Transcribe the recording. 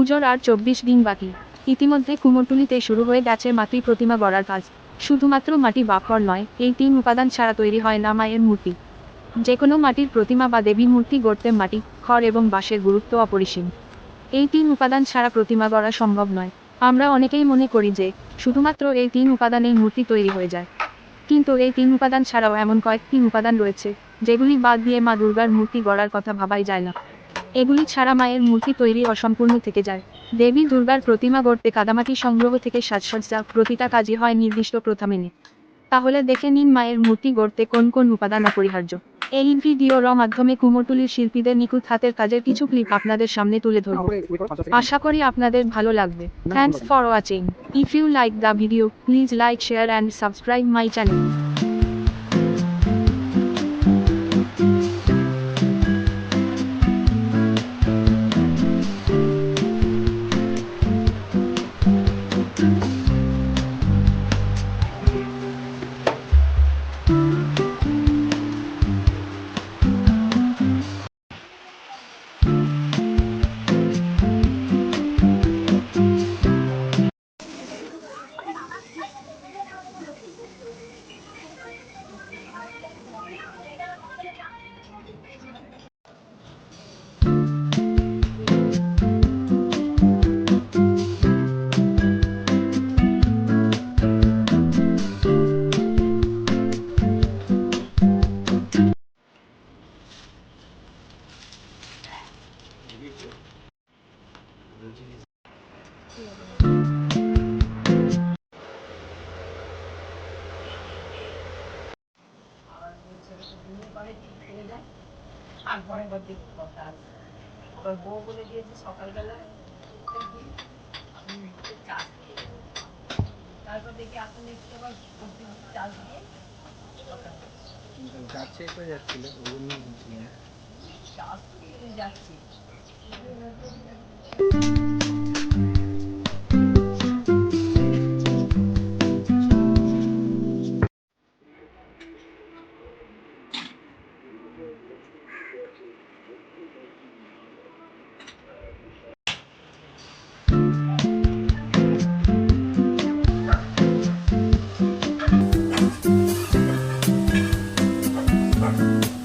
পুজোর আর চব্বিশ দিন বাকি। ইতিমধ্যে কুমোরটুলিতে শুরু হয়ে গেছে মাতৃ প্রতিমা গড়ার কাজ। শুধুমাত্র মাটি বাকর নয়, এই তিন উপাদান ছাড়া তৈরি হয় না মায়ের মূর্তি। যে কোনো মাটির প্রতিমা বা দেবীর মূর্তি গড়তে মাটি, খড় এবং বাঁশের গুরুত্ব অপরিসীম। এই তিন উপাদান ছাড়া প্রতিমা গড়া সম্ভব নয়। আমরা অনেকেই মনে করি যে, শুধুমাত্র এই তিন উপাদানেই মূর্তি তৈরি হয়ে যায়। কিন্তু এই তিন উপাদান ছাড়াও এমন কয়েকটি উপাদান রয়েছে, যেগুলি বাদ দিয়ে মা দুর্গার মূর্তি গড়ার কথা ভাবাই যায় না। এগুলি ছাড়া মায়ের মূর্তি তৈরি অসম্পূর্ণ থেকে যায়। দেবী দুর্গার প্রতিমা গড়তে কাদামাটি সংগ্রহ থেকে সাজসজ্জা প্রতিটা কাজই হয় নির্দিষ্ট প্রথা মেনে তাহলে দেখে নিন মায়ের মূর্তি গড়তে কোন কোন উপাদান অপরিহার্য। এই ভিডিও ভিডিওর মাধ্যমে কুমোরটুলির শিল্পীদের নিখুঁত হাতের কাজের কিছু ক্লিপ আপনাদের সামনে তুলে ধরব। আশা করি আপনাদের ভালো লাগবে। Thanks for watching if you like the video please like share and subscribe my channel সকালবেলা হুম, একটু খেয়ে তারপর দেখি এখন একটু আবার প্রতিদিন চা দিয়ে সকালে যাচ্ছে। করে যাচ্ছিল ওই Thank mm -hmm. you.